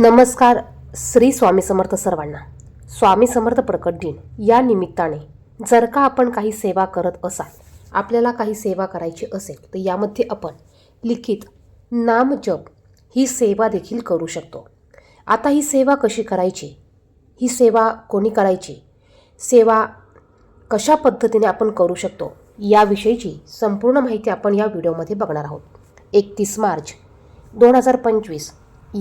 नमस्कार श्री स्वामी समर्थ सर्वांना. स्वामी समर्थ प्रकट दिन या निमित्ताने जर का आपण काही सेवा करत असाल आपल्याला काही सेवा करायची असेल तर यामध्ये आपण लिखित नामजप ही सेवा देखील करू शकतो. आता ही सेवा कशी करायची? ही सेवा कोणी करायची? सेवा कशा पद्धतीने आपण करू शकतो? याविषयीची संपूर्ण माहिती आपण या व्हिडिओमध्ये बघणार आहोत. एकतीस मार्च दोन हजार पंचवीस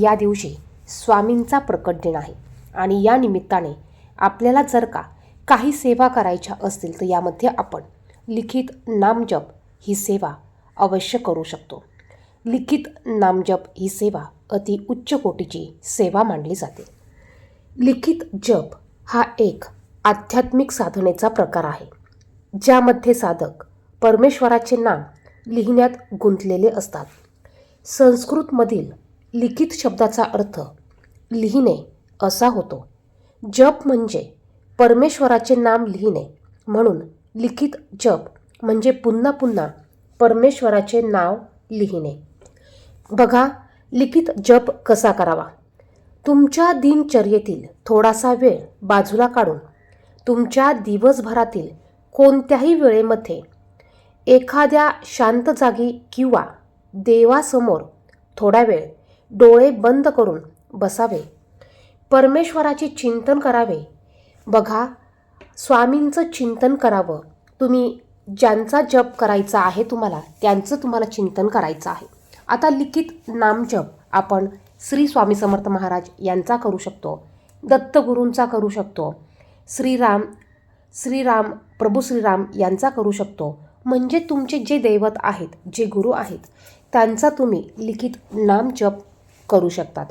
या दिवशी स्वामींचा प्रकट दिन आहे. आणि या निमित्ताने आपल्याला जर का काही सेवा करायच्या असतील तर यामध्ये आपण लिखित नामजप ही सेवा अवश्य करू शकतो. लिखित नामजप ही सेवा अति उच्च कोटीची सेवा मानली जाते. लिखित जप हा एक आध्यात्मिक साधनेचा प्रकार आहे ज्यामध्ये साधक परमेश्वराचे नाम लिहिण्यात गुंतलेले असतात. संस्कृतमधील लिखित शब्दाचा अर्थ लिहिणे असा होतो. जप म्हणजे परमेश्वराचे नाम लिहिणे म्हणून लिखित जप म्हणजे पुन्हा पुन्हा परमेश्वराचे नाव लिहिणे. बघा लिखित जप कसा करावा? तुमच्या दिनचर्येतील थोडासा वेळ बाजूला काढून तुमच्या दिवसभरातील कोणत्याही वेळेमध्ये एखाद्या शांत जागी किंवा देवासमोर थोडा वेळ डोळे बंद करून बसावे. परमेश्वराचे चिंतन करावे. बघा स्वामींचं चिंतन करावं. तुम्ही ज्यांचा जप करायचा आहे तुम्हाला त्यांचं तुम्हाला चिंतन करायचं आहे. आता लिखित नामजप आपण श्री स्वामी समर्थ महाराज यांचा करू शकतो दत्तगुरूंचा करू शकतो श्रीराम श्रीराम प्रभू श्रीराम यांचा करू शकतो. म्हणजे तुमचे जे दैवत आहेत जे गुरु आहेत त्यांचा तुम्ही लिखित नाम जप करू शकतात.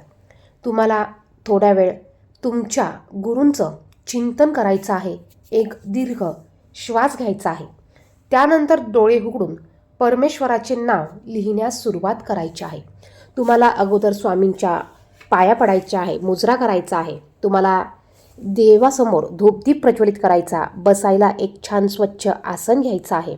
तुम्हाला थोड्या वेळ तुमच्या गुरूंचं चिंतन करायचं आहे. एक दीर्घ श्वास घ्यायचा आहे. त्यानंतर डोळे उघडून परमेश्वराचे नाव लिहिण्यास सुरुवात करायची आहे. तुम्हाला अगोदर स्वामींच्या पाया पडायच्या आहे मुजरा करायचा आहे. तुम्हाला देवासमोर धूपदीप प्रज्वलित करायचा बसायला एक छान स्वच्छ आसन घ्यायचं आहे.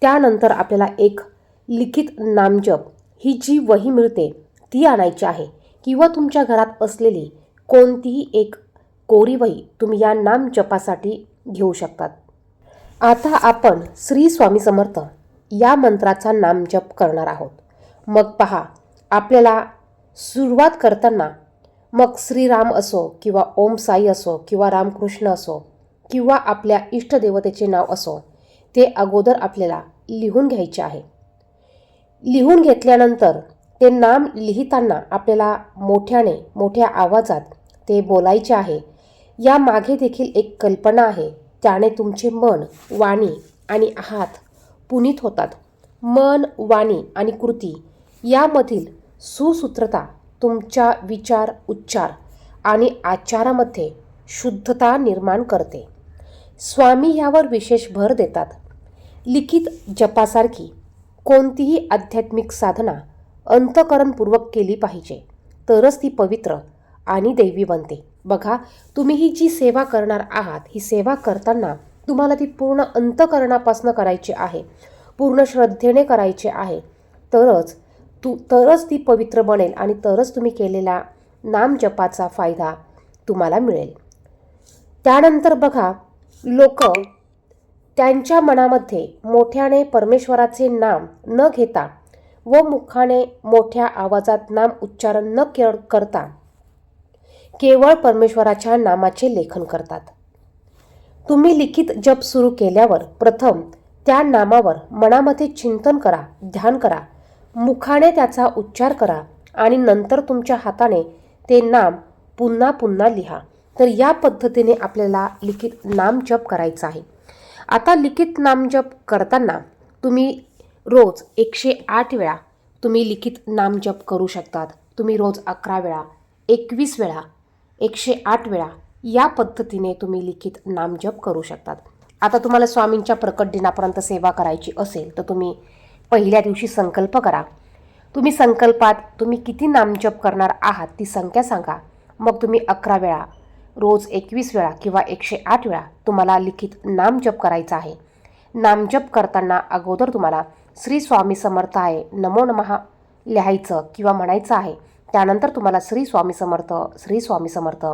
त्यानंतर आपल्याला एक लिखित नामजप ही जी वही मिळते ती आणायची आहे. किंवा तुमच्या घरात असलेली कोणतीही एक कोरीवही तुम्ही या नाम जपासाठी घेऊ शकतात. आता आपण श्री स्वामी समर्थ या मंत्राचा नामजप करणार आहोत. मग पहा आपल्याला सुरुवात करताना मग श्रीराम असो किंवा ओम साई असो किंवा रामकृष्ण असो किंवा आपल्या इष्टदेवतेचे नाव असो ते अगोदर आपल्याला लिहून घ्यायचे आहे. लिहून घेतल्यानंतर ते नाम लिहिताना आपल्याला मोठ्याने मोठ्या आवाजात ते बोलायचे आहे. या मागे देखील एक कल्पना आहे. त्याने तुमचे मन वाणी आणि हात पुनीत होतात. मन वाणी आणि कृती यामधील सुसूत्रता तुमच्या विचार उच्चार आणि आचारामध्ये शुद्धता निर्माण करते. स्वामी यावर विशेष भर देतात. लिखित जपासारखी कोणतीही आध्यात्मिक साधना अंतकरणपूर्वक केली पाहिजे. तरच ती पवित्र आणि दैवी बनते. बघा तुम्ही ही जी सेवा करणार आहात ही सेवा करताना तुम्हाला ती पूर्ण अंतकरणापासून करायची आहे पूर्ण श्रद्धेने करायची आहे. तरच तू तरच ती पवित्र बनेल आणि तरच तुम्ही केलेल्या नामजपाचा फायदा तुम्हाला मिळेल. त्यानंतर बघा लोक त्यांच्या मनामध्ये मोठ्याने परमेश्वराचे नाम न घेता व मुखाने मोठ्या आवाजात नाम उच्चारण न के- करता केवळ परमेश्वराच्या नामाचे लेखन करतात. तुम्ही लिखित जप सुरू केल्यावर प्रथम त्या नामावर मनामध्ये चिंतन करा ध्यान करा मुखाने त्याचा उच्चार करा आणि नंतर तुमच्या हाताने ते नाम पुन्हा पुन्हा लिहा. तर या पद्धतीने आपल्याला लिखित नाम जप करायचा आहे. आता लिखित नामजप करताना तुम्ही रोज एकशे आठ वेळा तुम्ही लिखित नामजप करू शकतात. तुम्ही रोज अकरा वेळा एकवीस वेळा एकशे आठ वेळा या पद्धतीने तुम्ही लिखित नामजप करू शकतात. आता तुम्हाला स्वामींच्या प्रकट दिनापर्यंत सेवा करायची असेल तर तुम्ही पहिल्या दिवशी संकल्प करा. तुम्ही संकल्पात तुम्ही किती नामजप करणार आहात ती संख्या सांगा. मग तुम्ही अकरा वेळा रोज एकवीस वेळा किंवा एकशे आठ वेळा तुम्हाला लिखित नामजप करायचा आहे. नामजप करताना अगोदर तुम्हाला श्री स्वामी समर्थ आहे. नमो नमः. लिहायचं किंवा म्हणायचं आहे त्यानंतर तुम्हाला श्री स्वामी समर्थ श्री स्वामी समर्थ.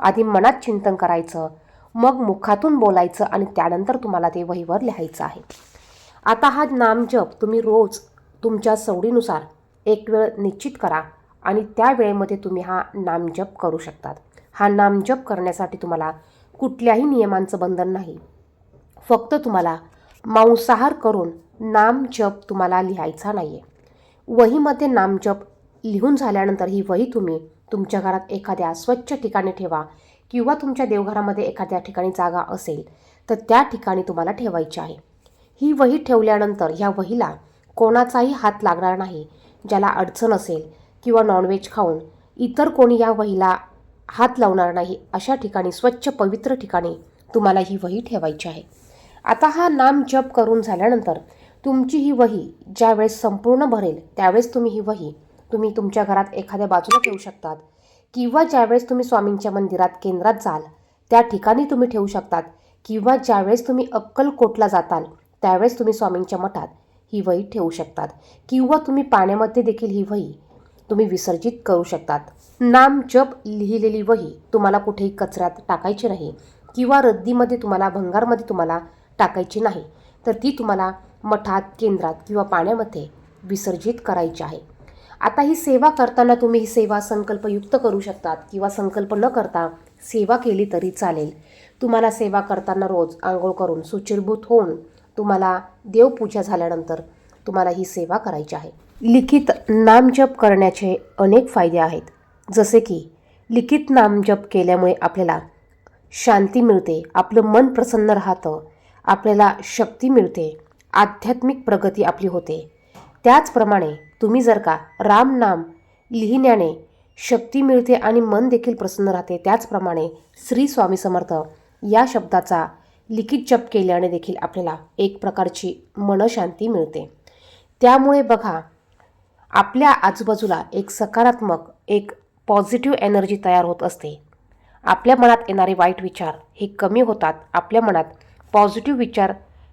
आधी मनात चिंतन करायचं मग मुखातून बोलायचं आणि त्यानंतर तुम्हाला ते वहीवर लिहायचं आहे. आता हा नामजप तुम्ही रोज तुमच्या सवडीनुसार एक वेळ निश्चित करा आणि त्या वेळेमध्ये तुम्ही हा नामजप करू शकतात. हा नामजप करण्यासाठी तुम्हाला कुठल्याही नियमांचं बंधन नाही. फक्त तुम्हाला मांसाहार करून नामजप तुम्हाला लिहायचा नाही आहे वहीमध्ये नामजप लिहून झाल्यानंतर ही वही तुम्ही तुमच्या घरात एखाद्या स्वच्छ ठिकाणी ठेवा किंवा तुमच्या देवघरामध्ये एखाद्या ठिकाणी जागा असेल तर त्या ठिकाणी तुम्हाला ठेवायची आहे. ही वही ठेवल्यानंतर ह्या वहीला कोणाचाही हात लागणार नाही ज्याला अडचण असेल किंवा नॉनव्हेज खाऊन इतर कोणी या वहीला हात लावणार नाही अशा ठिकाणी स्वच्छ पवित्र ठिकाणी तुम्हाला ही वही ठेवायची आहे. आता हा नाम जप करून झाल्यानंतर तुमची ही वही ज्यावेळेस संपूर्ण भरेल त्यावेळेस तुम्ही ही वही तुम्ही तुमच्या घरात एखाद्या बाजूला ठेवू शकतात. किंवा ज्यावेळेस तुम्ही स्वामींच्या मंदिरात केंद्रात जाल त्या ठिकाणी तुम्ही ठेवू शकतात. किंवा ज्यावेळेस तुम्ही अक्कलकोटला जाताल त्यावेळेस तुम्ही स्वामींच्या मठात ही वही ठेवू शकतात. किंवा तुम्ही पाण्यामध्ये देखील ही वही तुम्ही विसर्जित करू शकतात. नाम जप लिहिलेली वही तुम्हाला कुठेही कचऱ्यात टाकायची नाही. किंवा रद्दीमध्ये तुम्हाला भंगारमध्ये तुम्हाला टाकायची नाही. तर ती तुम्हाला मठात केंद्रात किंवा पाण्यामध्ये विसर्जित करायची आहे. आता ही सेवा करताना तुम्ही ही सेवा संकल्पयुक्त करू शकतात किंवा संकल्प न करता सेवा केली तरी चालेल. तुम्हाला सेवा करताना रोज आंघोळ करून सुचिरभूत होऊन तुम्हाला देवपूजा झाल्यानंतर तुम्हाला ही सेवा करायची आहे. लिखित नामजप करण्याचे अनेक फायदे आहेत. जसे की लिखित नामजप केल्यामुळे आपल्याला शांती मिळते आपलं मन प्रसन्न राहतं आपल्याला शक्ती मिळते आध्यात्मिक प्रगती आपली होते. त्याचप्रमाणे तुम्ही जर का राम नाम लिहिण्याने शक्ती मिळते आणि मन देखील प्रसन्न राहते त्याचप्रमाणे श्री स्वामी समर्थ या शब्दाचा लिखित जप केल्याने देखील आपल्याला एक प्रकारची मनशांती मिळते. त्यामुळे बघा आपल्या आजूबाजूला एक सकारात्मक एक पॉझिटिव्ह एनर्जी तयार होत असते. आपल्या मनात येणारे वाईट विचार हे कमी होतात आपल्या मनात पॉझिटिव्ह विचार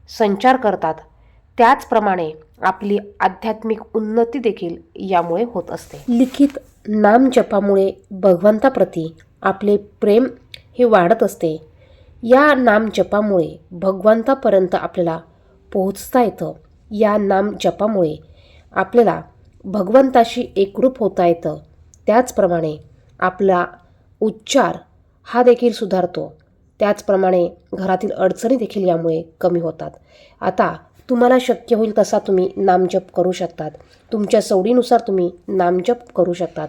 संचार करतात. त्याचप्रमाणे आपली आध्यात्मिक उन्नती देखील यामुळे होत असते. लिखित नाम जपामुळे भगवंताप्रती आपले प्रेम हे वाढत असते. या नाम जपामुळे भगवंतापर्यंत आपल्याला पोहोचता येतं. या नाम जपामुळे आपल्याला भगवंताशी एकरूप होता येतं. त्याचप्रमाणे आपला उच्चार हा देखील सुधारतो. त्याचप्रमाणे घरातील अडचणी देखील यामुळे कमी होतात. आता तुम्हाला शक्य होईल तसा तुम्ही नामजप करू शकतात. तुमच्या सवडीनुसार तुम्ही नामजप करू शकतात.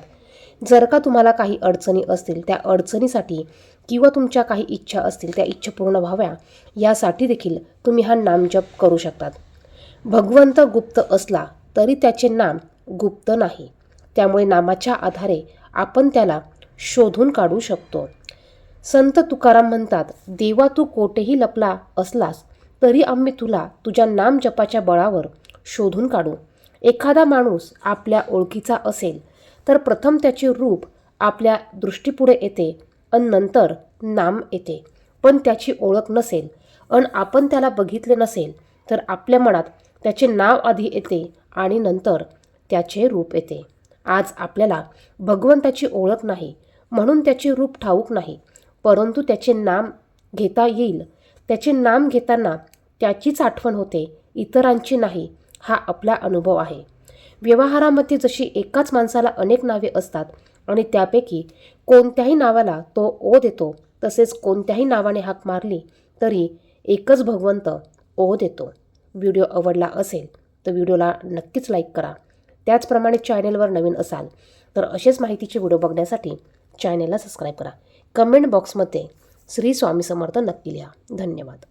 जर का तुम्हाला काही अडचणी असतील त्या अडचणीसाठी किंवा तुमच्या काही इच्छा असतील त्या इच्छा पूर्ण व्हाव्या यासाठी देखील तुम्ही हा नामजप करू शकतात. भगवंत गुप्त असला तरी त्याचे नाम गुप्त नाही. त्यामुळे नामाच्या आधारे आपण त्याला शोधून काढू शकतो. संत तुकाराम म्हणतात देवा तू कोठेही लपला असलास तरी आम्ही तुला तुझ्या नाम जपाच्या बळावर शोधून काढू. एखादा माणूस आपल्या ओळखीचा असेल तर प्रथम त्याचे रूप आपल्या दृष्टीपुढे येते अन नंतर नाम येते. पण त्याची ओळख नसेल अन आपण त्याला बघितले नसेल तर आपल्या मनात त्याचे नाव आधी येते आणि नंतर त्याचे रूप येते. आज आपल्याला भगवंताची ओळख नाही म्हणून त्याचे रूप ठाऊक नाही. परंतु त्याचे नाम घेता येईल. त्याचे नाम घेताना त्याचीच आठवण होते. इतरांची नाही हा आपला अनुभव आहे. व्यवहारामध्ये जशी एकाच माणसाला अनेक नावे असतात आणि त्यापैकी कोणत्याही नावाला तो ओ देतो तसेच कोणत्याही नावाने हाक मारली तरी एकच भगवंत ओ देतो. व्हिडिओ आवडला असेल तर व्हिडिओला नक्कीच लाईक करा. त्याचप्रमाणे चॅनेलवर नवीन असाल तर असेच माहितीचे व्हिडिओ बघण्यासाठी चॅनेलला सबस्क्राईब करा. कमेंट बॉक्समध्ये श्री स्वामी समर्थ नक्की लिहा. धन्यवाद.